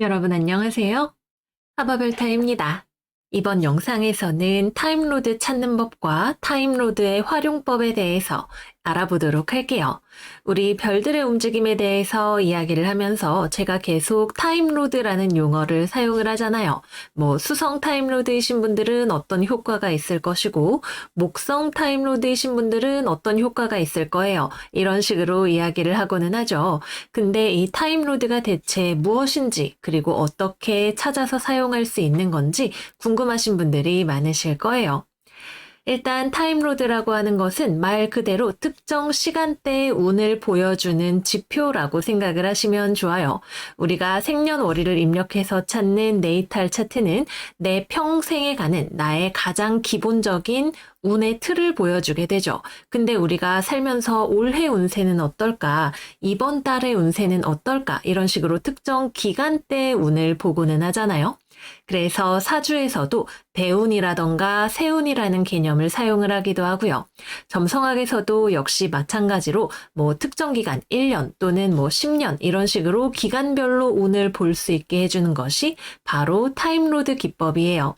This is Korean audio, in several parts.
여러분 안녕하세요. 하바벨타입니다. 이번 영상에서는 타임로드 찾는 법과 타임로드의 활용법에 대해서 알아보도록 할게요. 우리 별들의 움직임에 대해서 이야기를 하면서 제가 계속 타임로드라는 용어를 사용을 하잖아요. 뭐 수성 타임로드이신 분들은 어떤 효과가 있을 것이고 목성 타임로드이신 분들은 어떤 효과가 있을 거예요. 이런 식으로 이야기를 하고는 하죠. 근데 이 타임로드가 대체 무엇인지 그리고 어떻게 찾아서 사용할 수 있는 건지 궁금하신 분들이 많으실 거예요. 일단 타임로드라고 하는 것은 말 그대로 특정 시간대의 운을 보여주는 지표라고 생각을 하시면 좋아요. 우리가 생년월일을 입력해서 찾는 네이탈 차트는 내 평생에 가는 나의 가장 기본적인 운의 틀을 보여주게 되죠. 근데 우리가 살면서 올해 운세는 어떨까? 이번 달의 운세는 어떨까? 이런 식으로 특정 기간대의 운을 보고는 하잖아요. 그래서 사주에서도 대운이라던가 세운이라는 개념을 사용을 하기도 하고요. 점성학에서도 역시 마찬가지로 뭐 특정 기간 1년 또는 뭐 10년 이런 식으로 기간별로 운을 볼 수 있게 해주는 것이 바로 타임로드 기법이에요.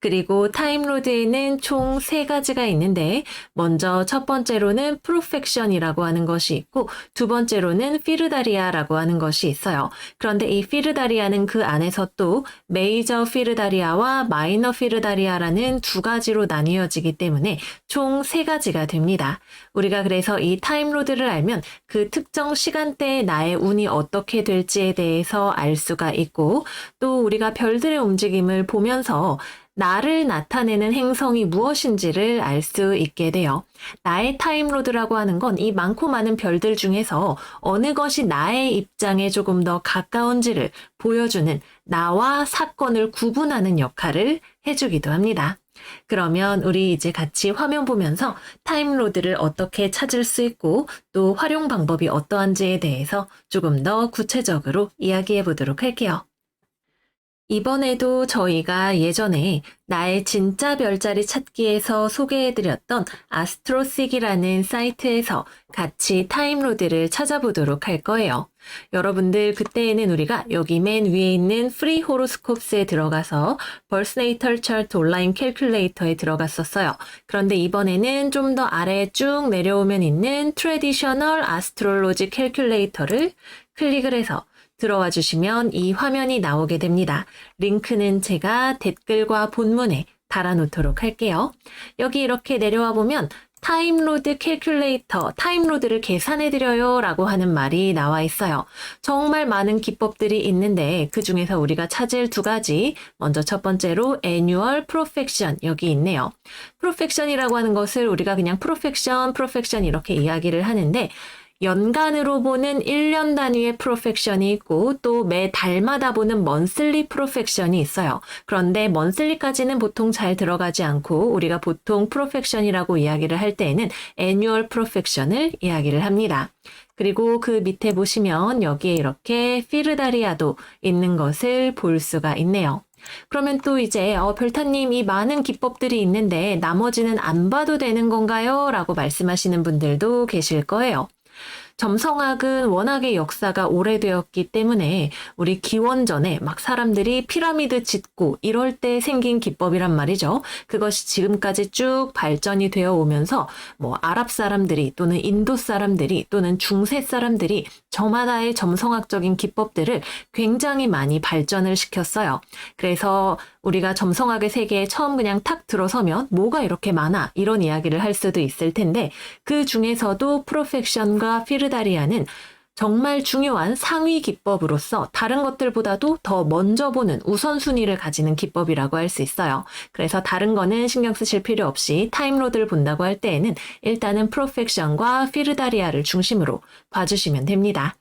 그리고 타임로드에는 총 세 가지가 있는데 먼저 첫 번째로는 프로펙션이라고 하는 것이 있고 두 번째로는 피르다리아라고 하는 것이 있어요. 그런데 이 피르다리아는 그 안에서 또 메이저 피르다리아와 마이너 피르다리아라는 두 가지로 나뉘어지기 때문에 총 세 가지가 됩니다. 우리가 그래서 이 타임로드를 알면 그 특정 시간대에 나의 운이 어떻게 될지에 대해서 알 수가 있고 또 우리가 별들의 움직임을 보면서 나를 나타내는 행성이 무엇인지를 알 수 있게 돼요. 나의 타임로드라고 하는 건 이 많고 많은 별들 중에서 어느 것이 나의 입장에 조금 더 가까운지를 보여주는 나와 사건을 구분하는 역할을 해주기도 합니다. 그러면 우리 이제 같이 화면 보면서 타임로드를 어떻게 찾을 수 있고 또 활용 방법이 어떠한지에 대해서 조금 더 구체적으로 이야기해 보도록 할게요. 이번에도 저희가 예전에 나의 진짜 별자리 찾기에서 소개해드렸던 아스트로식이라는 사이트에서 같이 타임로드를 찾아보도록 할 거예요. 여러분들 그때에는 우리가 여기 맨 위에 있는 프리 호로스콥스에 들어가서 벌스네이털 차트 온라인 캘큘레이터에 들어갔었어요. 그런데 이번에는 좀 더 아래 쭉 내려오면 있는 트레디셔널 아스트롤로지 캘큘레이터를 클릭을 해서 들어와 주시면 이 화면이 나오게 됩니다. 링크는 제가 댓글과 본문에 달아놓도록 할게요. 여기 이렇게 내려와 보면 타임로드 캘큘레이터, 타임로드를 계산해드려요 라고 하는 말이 나와 있어요. 정말 많은 기법들이 있는데 그 중에서 우리가 찾을 두 가지, 먼저 첫 번째로 annual perfection 여기 있네요. perfection이라고 하는 것을 우리가 그냥 perfection, perfection 이렇게 이야기를 하는데 연간으로 보는 1년 단위의 프로펙션이 있고 또 매 달마다 보는 먼슬리 프로펙션이 있어요. 그런데 먼슬리까지는 보통 잘 들어가지 않고 우리가 보통 프로펙션이라고 이야기를 할 때에는 애뉴얼 프로펙션을 이야기를 합니다. 그리고 그 밑에 보시면 여기에 이렇게 피르다리아도 있는 것을 볼 수가 있네요. 그러면 또 이제 어, 별타님 이 많은 기법들이 있는데 나머지는 안 봐도 되는 건가요? 라고 말씀하시는 분들도 계실 거예요. 점성학은 워낙에 역사가 오래되었기 때문에 우리 기원전에 막 사람들이 피라미드 짓고 이럴 때 생긴 기법이란 말이죠. 그것이 지금까지 쭉 발전이 되어 오면서 뭐 아랍 사람들이 또는 인도 사람들이 또는 중세 사람들이 저마다의 점성학적인 기법들을 굉장히 많이 발전을 시켰어요. 그래서 우리가 점성학의 세계에 처음 그냥 탁 들어서면 뭐가 이렇게 많아 이런 이야기를 할 수도 있을 텐데 그 중에서도 프로펙션과 피르다리아는 정말 중요한 상위 기법으로서 다른 것들보다도 더 먼저 보는 우선순위를 가지는 기법이라고 할 수 있어요. 그래서 다른 거는 신경 쓰실 필요 없이 타임로드를 본다고 할 때에는 일단은 프로펙션과 피르다리아를 중심으로 봐주시면 됩니다.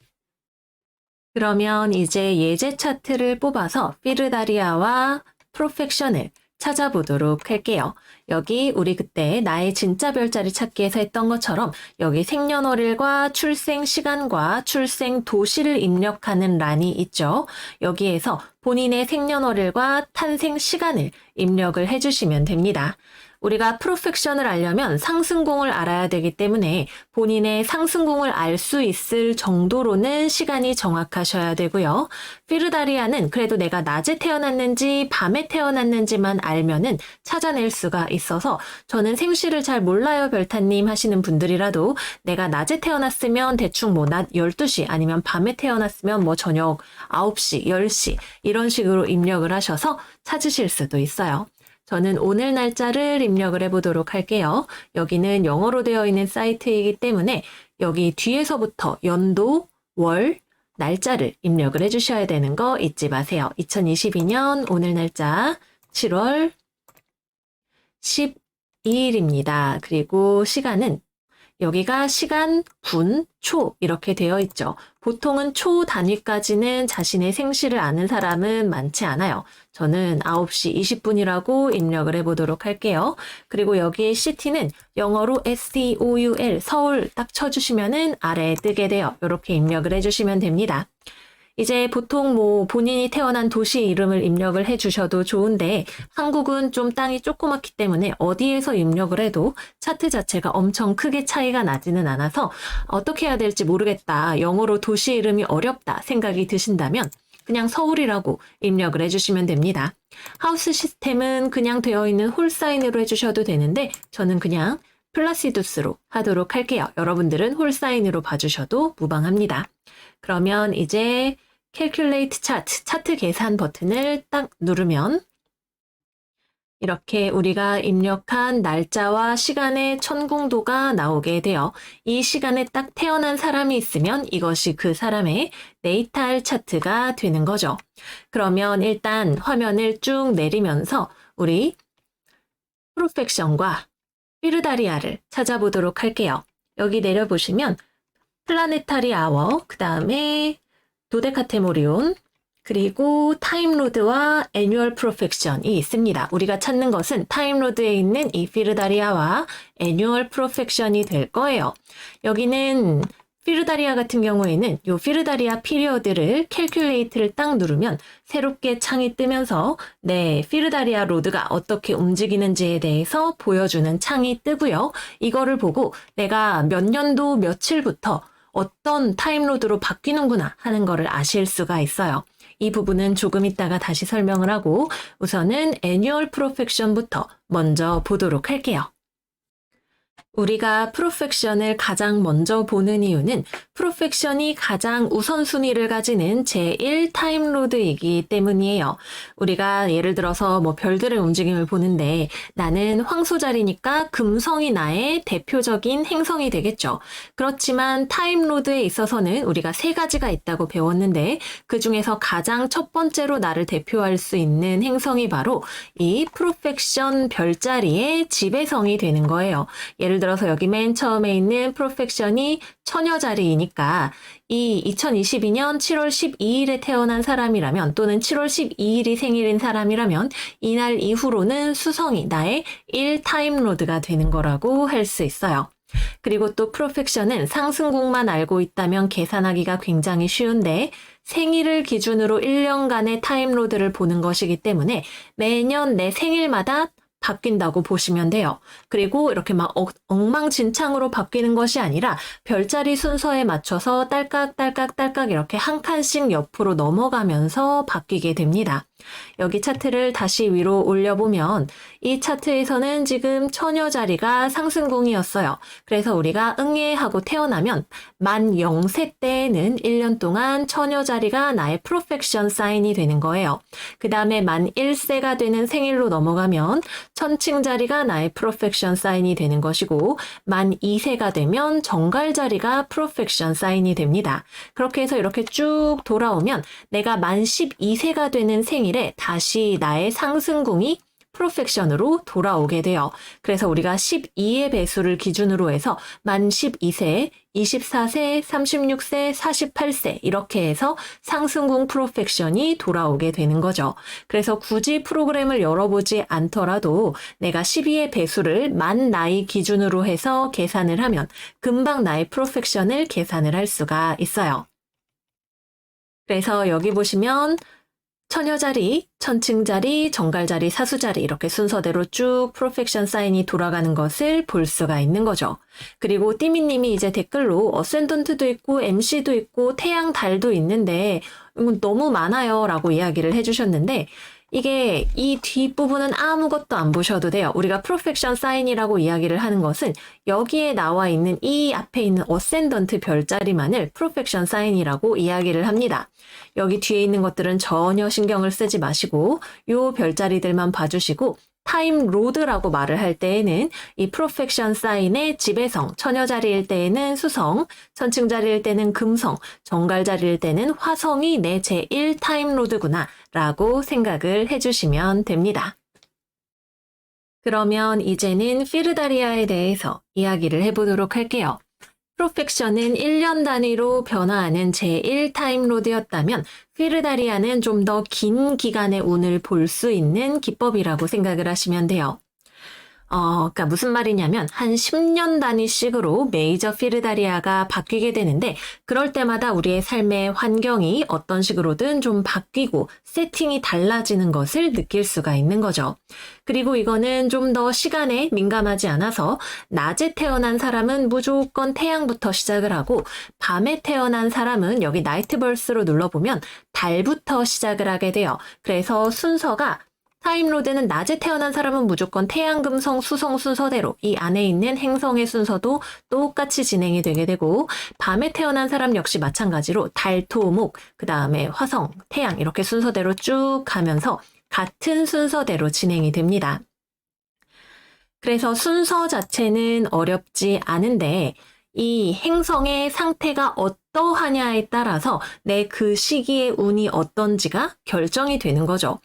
그러면 이제 예제 차트를 뽑아서 피르다리아와 프로펙션을 찾아보도록 할게요. 여기 우리 그때 나의 진짜 별자리 찾기에서 했던 것처럼 여기 생년월일과 출생 시간과 출생 도시를 입력하는 란이 있죠. 여기에서 본인의 생년월일과 탄생 시간을 입력을 해주시면 됩니다. 우리가 프로펙션을 알려면 상승공을 알아야 되기 때문에 본인의 상승공을 알 수 있을 정도로는 시간이 정확하셔야 되고요. 피르다리아는 그래도 내가 낮에 태어났는지 밤에 태어났는지만 알면은 찾아낼 수가 있어서 저는 생시를 잘 몰라요 별타님 하시는 분들이라도 내가 낮에 태어났으면 대충 뭐 낮 12시 아니면 밤에 태어났으면 뭐 저녁 9시, 10시 이런 식으로 입력을 하셔서 찾으실 수도 있어요. 저는 오늘 날짜를 입력을 해보도록 할게요. 여기는 영어로 되어 있는 사이트이기 때문에 여기 뒤에서부터 연도, 월, 날짜를 입력을 해주셔야 되는 거 잊지 마세요. 2022년 오늘 날짜 7월 12일입니다. 그리고 시간은 여기가 시간, 분, 초 이렇게 되어 있죠. 보통은 초 단위까지는 자신의 생시를 아는 사람은 많지 않아요. 저는 9시 20분이라고 입력을 해보도록 할게요. 그리고 여기 시티는 영어로 S-T-O-U-L 서울 딱 쳐주시면은 아래에 뜨게 돼요. 이렇게 입력을 해주시면 됩니다. 이제 보통 뭐 본인이 태어난 도시 이름을 입력을 해 주셔도 좋은데 한국은 좀 땅이 조그맣기 때문에 어디에서 입력을 해도 차트 자체가 엄청 크게 차이가 나지는 않아서 어떻게 해야 될지 모르겠다. 영어로 도시 이름이 어렵다 생각이 드신다면 그냥 서울이라고 입력을 해주시면 됩니다. 하우스 시스템은 그냥 되어 있는 홀 사인으로 해주셔도 되는데 저는 그냥 플라시두스로 하도록 할게요. 여러분들은 홀 사인으로 봐주셔도 무방합니다. 그러면 이제 Calculate Chart, 차트 계산 버튼을 딱 누르면 이렇게 우리가 입력한 날짜와 시간의 천궁도가 나오게 돼요. 이 시간에 딱 태어난 사람이 있으면 이것이 그 사람의 네이탈 차트가 되는 거죠. 그러면 일단 화면을 쭉 내리면서 우리 프로펙션과 피르다리아를 찾아보도록 할게요. 여기 내려보시면 플라네타리 아워, 그 다음에 도데카테모리온, 그리고 타임로드와 애뉴얼 프로펙션이 있습니다. 우리가 찾는 것은 타임로드에 있는 이 피르다리아와 애뉴얼 프로펙션이 될 거예요. 여기는 피르다리아 같은 경우에는 이 피르다리아 피리어드를 캘큘레이트를 딱 누르면 새롭게 창이 뜨면서 네, 피르다리아 로드가 어떻게 움직이는지에 대해서 보여주는 창이 뜨고요. 이거를 보고 내가 몇 년도 며칠부터 어떤 타임로드로 바뀌는구나 하는 거를 아실 수가 있어요. 이 부분은 조금 이따가 다시 설명을 하고 우선은 애뉴얼 프로펙션부터 먼저 보도록 할게요. 우리가 프로펙션을 가장 먼저 보는 이유는 프로펙션이 가장 우선순위를 가지는 제1 타임로드이기 때문이에요. 우리가 예를 들어서 뭐 별들의 움직임을 보는데 나는 황소자리니까 금성이 나의 대표적인 행성이 되겠죠. 그렇지만 타임로드에 있어서는 우리가 세 가지가 있다고 배웠는데 그 중에서 가장 첫 번째로 나를 대표할 수 있는 행성이 바로 이 프로펙션 별자리의 지배성이 되는 거예요. 예를 들어 서 여기 맨 처음에 있는 프로펙션이 처녀 자리이니까 이 2022년 7월 12일에 태어난 사람이라면 또는 7월 12일이 생일인 사람이라면 이날 이후로는 수성이 나의 1 타임로드가 되는 거라고 할 수 있어요. 그리고 또 프로펙션은 상승곡만 알고 있다면 계산하기가 굉장히 쉬운데 생일을 기준으로 1년간의 타임로드를 보는 것이기 때문에 매년 내 생일마다 바뀐다고 보시면 돼요. 그리고 이렇게 막 억, 엉망진창으로 바뀌는 것이 아니라 별자리 순서에 맞춰서 딸깍딸깍딸깍 이렇게 한 칸씩 옆으로 넘어가면서 바뀌게 됩니다. 여기 차트를 다시 위로 올려보면 이 차트에서는 지금 처녀 자리가 상승공이었어요. 그래서 우리가 응애하고 태어나면 만 0세 때에는 1년 동안 처녀 자리가 나의 프로펙션 사인이 되는 거예요. 그 다음에 만 1세가 되는 생일로 넘어가면 천칭 자리가 나의 프로펙션 사인이 되는 것이고 만 2세가 되면 정갈 자리가 프로펙션 사인이 됩니다. 그렇게 해서 이렇게 쭉 돌아오면 내가 만 12세가 되는 생일 에 다시 나의 상승궁이 프로펙션으로 돌아오게 돼요. 그래서 우리가 12의 배수를 기준으로 해서 만 12세, 24세, 36세, 48세 이렇게 해서 상승궁 프로펙션이 돌아오게 되는 거죠. 그래서 굳이 프로그램을 열어보지 않더라도 내가 12의 배수를 만 나이 기준으로 해서 계산을 하면 금방 나의 프로펙션을 계산을 할 수가 있어요. 그래서 여기 보시면 처녀자리, 천칭자리, 정갈자리, 사수자리 이렇게 순서대로 쭉 프로펙션 사인이 돌아가는 것을 볼 수가 있는 거죠. 그리고 띠미님이 이제 댓글로 어센던트도 있고 MC도 있고 태양 달도 있는데 너무 많아요 라고 이야기를 해주셨는데 이게 이 뒷부분은 아무것도 안 보셔도 돼요. 우리가 프로펙션 사인이라고 이야기를 하는 것은 여기에 나와 있는 이 앞에 있는 어센던트 별자리만을 프로펙션 사인이라고 이야기를 합니다. 여기 뒤에 있는 것들은 전혀 신경을 쓰지 마시고 요 별자리들만 봐주시고 타임 로드라고 말을 할 때에는 이 프로펙션 사인의 지배성, 처녀 자리일 때에는 수성, 천층 자리일 때는 금성, 정갈 자리일 때는 화성이 내 제1 타임 로드구나 라고 생각을 해주시면 됩니다. 그러면 이제는 피르다리아에 대해서 이야기를 해보도록 할게요. 프로펙션은 1년 단위로 변화하는 제1 타임 로드였다면 피르다리아는 좀 더 긴 기간의 운을 볼 수 있는 기법이라고 생각을 하시면 돼요. 어, 그러니까 무슨 말이냐면 한 10년 단위씩으로 메이저 피르다리아가 바뀌게 되는데 그럴 때마다 우리의 삶의 환경이 어떤 식으로든 좀 바뀌고 세팅이 달라지는 것을 느낄 수가 있는 거죠. 그리고 이거는 좀 더 시간에 민감하지 않아서 낮에 태어난 사람은 무조건 태양부터 시작을 하고 밤에 태어난 사람은 여기 나이트벌스로 눌러보면 달부터 시작을 하게 돼요. 그래서 순서가 타임로드는 낮에 태어난 사람은 무조건 태양금성 수성 순서대로 이 안에 있는 행성의 순서도 똑같이 진행이 되게 되고 밤에 태어난 사람 역시 마찬가지로 달, 토, 목, 그 다음에 화성, 태양 이렇게 순서대로 쭉 가면서 같은 순서대로 진행이 됩니다. 그래서 순서 자체는 어렵지 않은데 이 행성의 상태가 어떠하냐에 따라서 내 그 시기의 운이 어떤지가 결정이 되는 거죠.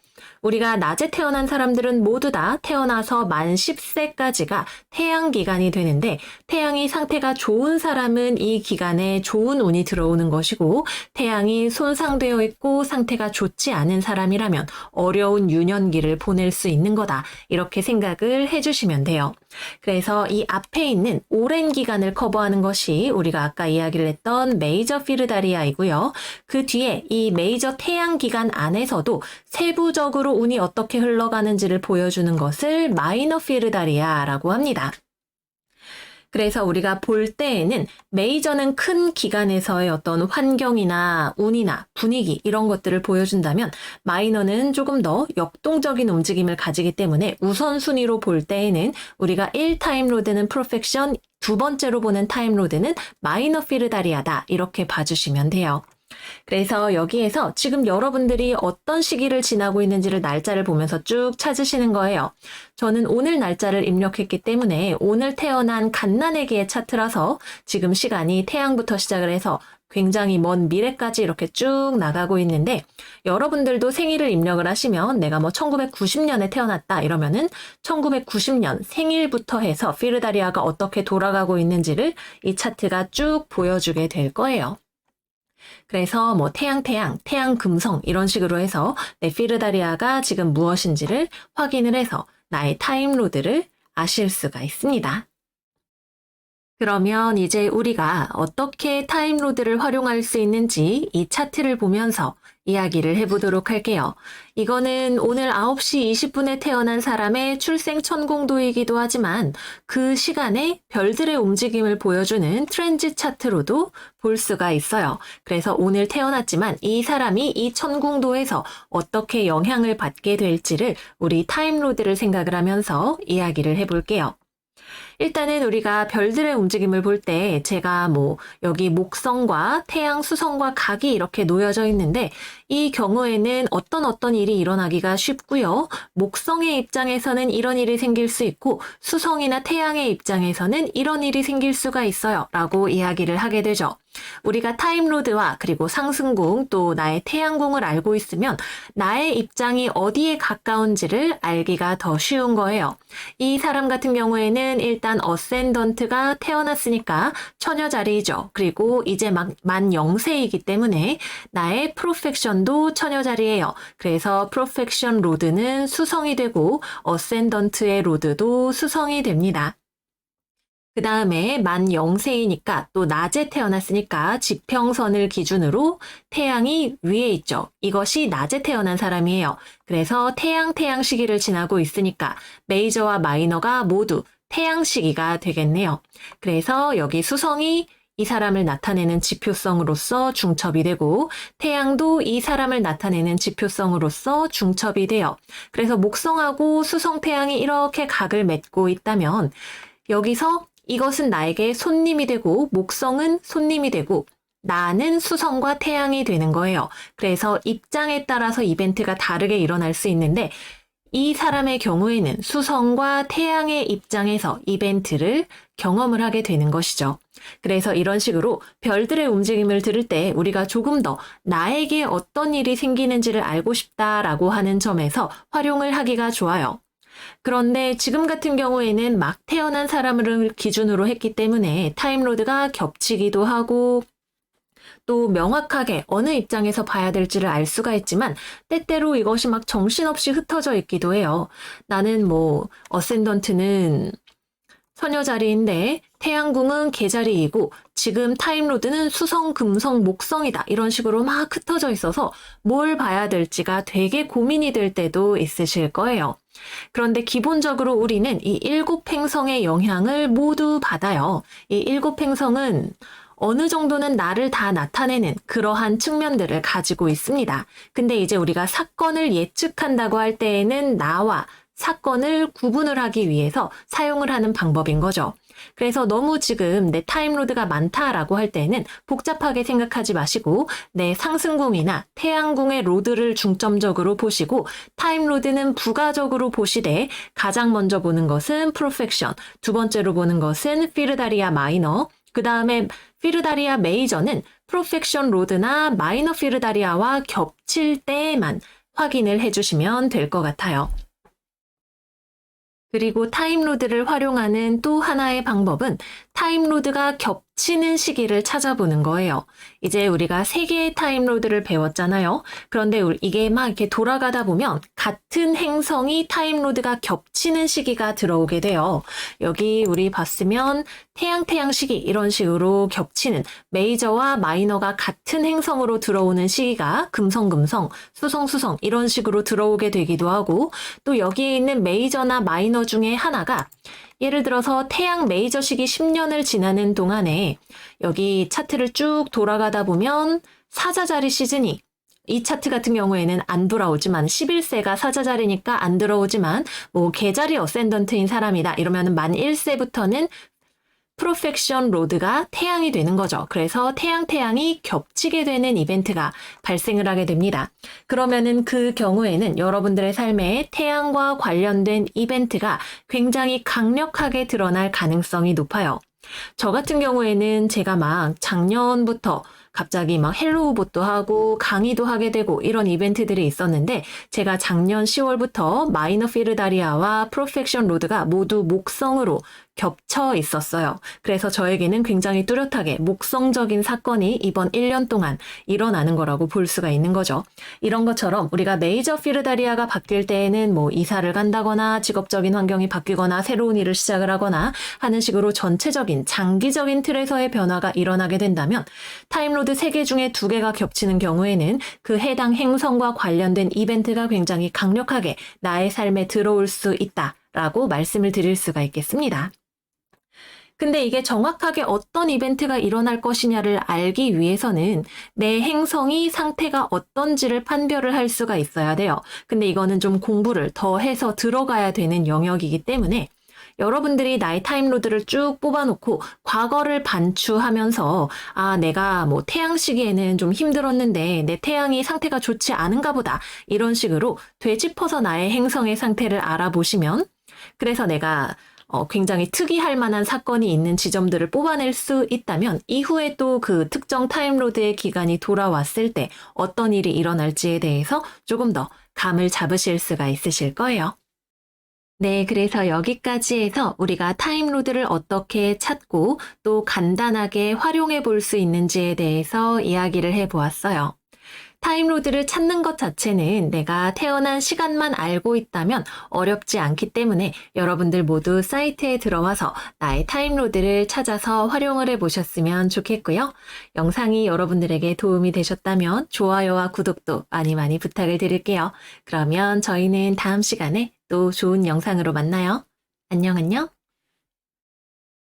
우리가 낮에 태어난 사람들은 모두 다 태어나서 만 10세까지가 태양 기간이 되는데 태양이 상태가 좋은 사람은 이 기간에 좋은 운이 들어오는 것이고 태양이 손상되어 있고 상태가 좋지 않은 사람이라면 어려운 유년기를 보낼 수 있는 거다. 이렇게 생각을 해주시면 돼요. 그래서 이 앞에 있는 오랜 기간을 커버하는 것이 우리가 아까 이야기를 했던 메이저 피르다리아이고요. 그 뒤에 이 메이저 태양 기간 안에서도 세부적으로 운이 어떻게 흘러가는지를 보여주는 것을 마이너 피르다리아라고 합니다. 그래서 우리가 볼 때에는 메이저는 큰 기간에서의 어떤 환경이나 운이나 분위기 이런 것들을 보여준다면 마이너는 조금 더 역동적인 움직임을 가지기 때문에 우선순위로 볼 때에는 우리가 1타임 로드는 프로펙션, 두 번째로 보는 타임 로드는 마이너 피르다리아다 이렇게 봐주시면 돼요. 그래서 여기에서 지금 여러분들이 어떤 시기를 지나고 있는지를 날짜를 보면서 쭉 찾으시는 거예요. 저는 오늘 날짜를 입력했기 때문에 오늘 태어난 갓난애기의 차트라서 지금 시간이 태양부터 시작을 해서 굉장히 먼 미래까지 이렇게 쭉 나가고 있는데 여러분들도 생일을 입력을 하시면 내가 뭐 1990년에 태어났다 이러면은 1990년 생일부터 해서 피르다리아가 어떻게 돌아가고 있는지를 이 차트가 쭉 보여주게 될 거예요. 그래서 뭐 태양 태양, 태양 금성 이런 식으로 해서 네피르다리아가 지금 무엇인지를 확인을 해서 나의 타임로드를 아실 수가 있습니다. 그러면 이제 우리가 어떻게 타임로드를 활용할 수 있는지 이 차트를 보면서 이야기를 해보도록 할게요. 이거는 오늘 9시 20분에 태어난 사람의 출생 천공도이기도 하지만 그 시간에 별들의 움직임을 보여주는 트렌지 차트로도 볼 수가 있어요. 그래서 오늘 태어났지만 이 사람이 이 천공도에서 어떻게 영향을 받게 될지를 우리 타임로드를 생각을 하면서 이야기를 해볼게요. 일단은 우리가 별들의 움직임을 볼 때 제가 뭐 여기 목성과 태양, 수성과 각이 이렇게 놓여져 있는데 이 경우에는 어떤 어떤 일이 일어나기가 쉽고요. 목성의 입장에서는 이런 일이 생길 수 있고 수성이나 태양의 입장에서는 이런 일이 생길 수가 있어요. 라고 이야기를 하게 되죠. 우리가 타임로드와 그리고 상승궁 또 나의 태양궁을 알고 있으면 나의 입장이 어디에 가까운지를 알기가 더 쉬운 거예요. 이 사람 같은 경우에는 일단 어센던트가 태어났으니까 처녀 자리이죠. 그리고 이제 막 만 0세이기 때문에 나의 프로펙션도 처녀 자리예요. 그래서 프로펙션 로드는 수성이 되고 어센던트의 로드도 수성이 됩니다. 그 다음에 만 0세이니까 또 낮에 태어났으니까 지평선을 기준으로 태양이 위에 있죠. 이것이 낮에 태어난 사람이에요. 그래서 태양 태양 시기를 지나고 있으니까 메이저와 마이너가 모두 태양 시기가 되겠네요. 그래서 여기 수성이 이 사람을 나타내는 지표성으로서 중첩이 되고 태양도 이 사람을 나타내는 지표성으로서 중첩이 돼요. 그래서 목성하고 수성 태양이 이렇게 각을 맺고 있다면 여기서 이것은 나에게 손님이 되고 목성은 손님이 되고 나는 수성과 태양이 되는 거예요. 그래서 입장에 따라서 이벤트가 다르게 일어날 수 있는데 이 사람의 경우에는 수성과 태양의 입장에서 이벤트를 경험을 하게 되는 것이죠. 그래서 이런 식으로 별들의 움직임을 들을 때 우리가 조금 더 나에게 어떤 일이 생기는지를 알고 싶다라고 하는 점에서 활용을 하기가 좋아요. 그런데 지금 같은 경우에는 막 태어난 사람을 기준으로 했기 때문에 타임로드가 겹치기도 하고 또 명확하게 어느 입장에서 봐야 될지를 알 수가 있지만 때때로 이것이 막 정신없이 흩어져 있기도 해요. 나는 뭐 어센던트는 선녀 자리인데 태양궁은 개자리이고 지금 타임로드는 수성, 금성, 목성이다. 이런 식으로 막 흩어져 있어서 뭘 봐야 될지가 되게 고민이 될 때도 있으실 거예요. 그런데 기본적으로 우리는 이 일곱 행성의 영향을 모두 받아요. 이 일곱 행성은 어느 정도는 나를 다 나타내는 그러한 측면들을 가지고 있습니다. 근데 이제 우리가 사건을 예측한다고 할 때에는 나와 사건을 구분을 하기 위해서 사용을 하는 방법인 거죠. 그래서 너무 지금 내 타임로드가 많다라고 할 때는 복잡하게 생각하지 마시고 내 상승궁이나 태양궁의 로드를 중점적으로 보시고 타임로드는 부가적으로 보시되 가장 먼저 보는 것은 프로펙션, 두 번째로 보는 것은 피르다리아 마이너, 그 다음에 피르다리아 메이저는 프로펙션 로드나 마이너 피르다리아와 겹칠 때에만 확인을 해주시면 될 것 같아요. 그리고 타임로드를 활용하는 또 하나의 방법은 타임로드가 겹 치는 시기를 찾아보는 거예요. 이제 우리가 세 개의 타임로드를 배웠잖아요. 그런데 이게 막 이렇게 돌아가다 보면 같은 행성이 타임로드가 겹치는 시기가 들어오게 돼요. 여기 우리 봤으면 태양 태양 시기 이런 식으로 겹치는 메이저와 마이너가 같은 행성으로 들어오는 시기가 금성 금성, 수성 수성 이런 식으로 들어오게 되기도 하고 또 여기에 있는 메이저나 마이너 중에 하나가 예를 들어서 태양 메이저 시기 10년을 지나는 동안에 여기 차트를 쭉 돌아가다 보면 사자자리 시즌이 이 차트 같은 경우에는 안 돌아오지만 11세가 사자자리니까 안 들어오지만 뭐 계자리 어센던트인 사람이다 이러면은 만 1세부터는 프로펙션 로드가 태양이 되는 거죠. 그래서 태양 태양이 겹치게 되는 이벤트가 발생을 하게 됩니다. 그러면은 그 경우에는 여러분들의 삶에 태양과 관련된 이벤트가 굉장히 강력하게 드러날 가능성이 높아요. 저 같은 경우에는 제가 막 작년부터 갑자기 막 헬로우봇도 하고 강의도 하게 되고 이런 이벤트들이 있었는데 제가 작년 10월부터 마이너 피르다리아와 프로펙션 로드가 모두 목성으로 겹쳐 있었어요. 그래서 저에게는 굉장히 뚜렷하게 목성적인 사건이 이번 1년 동안 일어나는 거라고 볼 수가 있는 거죠. 이런 것처럼 우리가 메이저 피르다리아가 바뀔 때에는 뭐 이사를 간다거나 직업적인 환경이 바뀌거나 새로운 일을 시작을 하거나 하는 식으로 전체적인 장기적인 틀에서의 변화가 일어나게 된다면 타임로드 3개 중에 2개가 겹치는 경우에는 그 해당 행성과 관련된 이벤트가 굉장히 강력하게 나의 삶에 들어올 수 있다 라고 말씀을 드릴 수가 있겠습니다. 근데 이게 정확하게 어떤 이벤트가 일어날 것이냐를 알기 위해서는 내 행성이 상태가 어떤지를 판별을 할 수가 있어야 돼요. 근데 이거는 좀 공부를 더 해서 들어가야 되는 영역이기 때문에 여러분들이 나의 타임로드를 쭉 뽑아놓고 과거를 반추하면서 아, 내가 뭐 태양 시기에는 좀 힘들었는데 내 태양이 상태가 좋지 않은가 보다. 이런 식으로 되짚어서 나의 행성의 상태를 알아보시면 그래서 내가 어, 굉장히 특이할 만한 사건이 있는 지점들을 뽑아낼 수 있다면 이후에 또 그 특정 타임로드의 기간이 돌아왔을 때 어떤 일이 일어날지에 대해서 조금 더 감을 잡으실 수가 있으실 거예요. 네, 그래서 여기까지 해서 우리가 타임로드를 어떻게 찾고 또 간단하게 활용해 볼 수 있는지에 대해서 이야기를 해 보았어요. 타임로드를 찾는 것 자체는 내가 태어난 시간만 알고 있다면 어렵지 않기 때문에 여러분들 모두 사이트에 들어와서 나의 타임로드를 찾아서 활용을 해 보셨으면 좋겠고요. 영상이 여러분들에게 도움이 되셨다면 좋아요와 구독도 많이 많이 부탁을 드릴게요. 그러면 저희는 다음 시간에 또 좋은 영상으로 만나요. 안녕, 안녕.